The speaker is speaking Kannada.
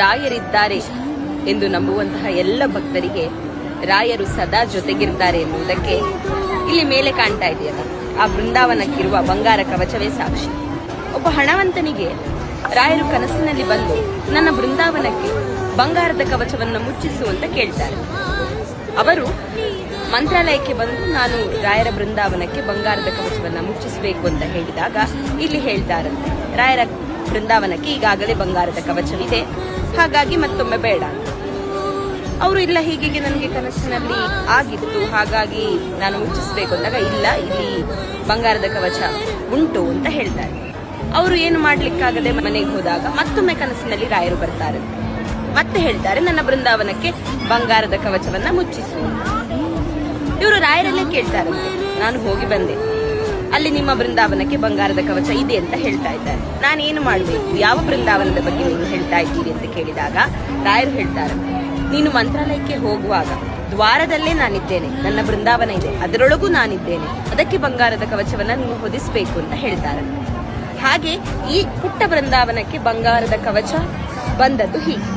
ರಾಯರಿದ್ದಾರೆ ಎಂದು ನಂಬುವಂತಹ ಎಲ್ಲ ಭಕ್ತರಿಗೆ ರಾಯರು ಸದಾ ಜೊತೆಗಿರ್ತಾರೆ ಎನ್ನುವುದಕ್ಕೆ ಇಲ್ಲಿ ಮೇಲೆ ಕಾಣ್ತಾ ಇದೆಯಲ್ಲ, ಆ ಬೃಂದಾವನಕ್ಕಿರುವ ಬಂಗಾರ ಕವಚವೇ ಸಾಕ್ಷಿ. ಒಬ್ಬ ಹಣವಂತನಿಗೆ ರಾಯರು ಕನಸಿನಲ್ಲಿ ಬಂದು ನನ್ನ ಬೃಂದಾವನಕ್ಕೆ ಬಂಗಾರದ ಕವಚವನ್ನು ಮುಚ್ಚಿಸು ಅಂತ ಕೇಳ್ತಾರೆ. ಅವರು, ಮಂತ್ರಾಲಯಕ್ಕೆ ಬಂದು ನಾನು ರಾಯರ ಬೃಂದಾವನಕ್ಕೆ ಬಂಗಾರದ ಕವಚವನ್ನ ಮುಚ್ಚಿಸಬೇಕು ಅಂತ ಹೇಳಿದಾಗ ಇಲ್ಲಿ ಹೇಳ್ತಾರಂತೆ, ರಾಯರ ಬೃಂದಾವನಕ್ಕೆ ಈಗಾಗಲೇ ಬಂಗಾರದ ಕವಚವಿದೆ ಹಾಗಾಗಿ ಮತ್ತೊಮ್ಮೆ ಬೇಡ. ಅವರು ಇಲ್ಲ ಹೀಗೆ ನನಗೆ ಕನಸಿನಲ್ಲಿ ಆಗಿತ್ತು. ಹಾಗಾಗಿ ನಾನು ಮುಚ್ಚಿಸಬೇಕು ಅಂದಾಗ, ಇಲ್ಲ, ಇಲ್ಲಿ ಬಂಗಾರದ ಕವಚ ಉಂಟು ಅಂತ ಹೇಳ್ತಾರೆ. ಅವರು ಏನು ಮಾಡ್ಲಿಕ್ಕಾಗದೆ ಮನೆಗೆ ಹೋದಾಗ ಮತ್ತೊಮ್ಮೆ ಕನಸಿನಲ್ಲಿ ರಾಯರು ಬರ್ತಾರೆ. ಮತ್ತೆ ಹೇಳ್ತಾರೆ, ನನ್ನ ಬೃಂದಾವನಕ್ಕೆ ಬಂಗಾರದ ಕವಚವನ್ನ ಮುಚ್ಚಿಸು. ಇವರು ರಾಯರಲ್ಲೇ ಕೇಳ್ತಾರಂತೆ ನಾನು ಹೋಗಿ ಬಂದೆ. ಅಲ್ಲಿ ನಿಮ್ಮ ಬೃಂದಾವನಕ್ಕೆ ಬಂಗಾರದ ಕವಚ ಇದೆ ಅಂತ ಹೇಳ್ತಾ ಇದ್ದಾರೆ. ನಾನು ಏನು ಮಾಡಬೇಕು? ಯಾವ ಬೃಂದಾವನದ ಬಗ್ಗೆ ನೀವು ಹೇಳ್ತಾ ಇದ್ದೀರಿ ಅಂತ ಕೇಳಿದಾಗ, ರಾಯರು ಹೇಳ್ತಾರೆ, ನೀನು ಮಂತ್ರಾಲಯಕ್ಕೆ ಹೋಗುವಾಗ ದ್ವಾರದಲ್ಲೇ ನಾನಿದ್ದೇನೆ, ನನ್ನ ಬೃಂದಾವನ ಇದೆ, ಅದರೊಳಗೂ ನಾನಿದ್ದೇನೆ, ಅದಕ್ಕೆ ಬಂಗಾರದ ಕವಚವನ್ನ ನೀವು ಹೊದಿಸಬೇಕು ಅಂತ ಹೇಳ್ತಾರೆ. ಹಾಗೆ ಈ ಪುಟ್ಟ ಬೃಂದಾವನಕ್ಕೆ ಬಂಗಾರದ ಕವಚ ಬಂದದ್ದು ಹೀಗೆ.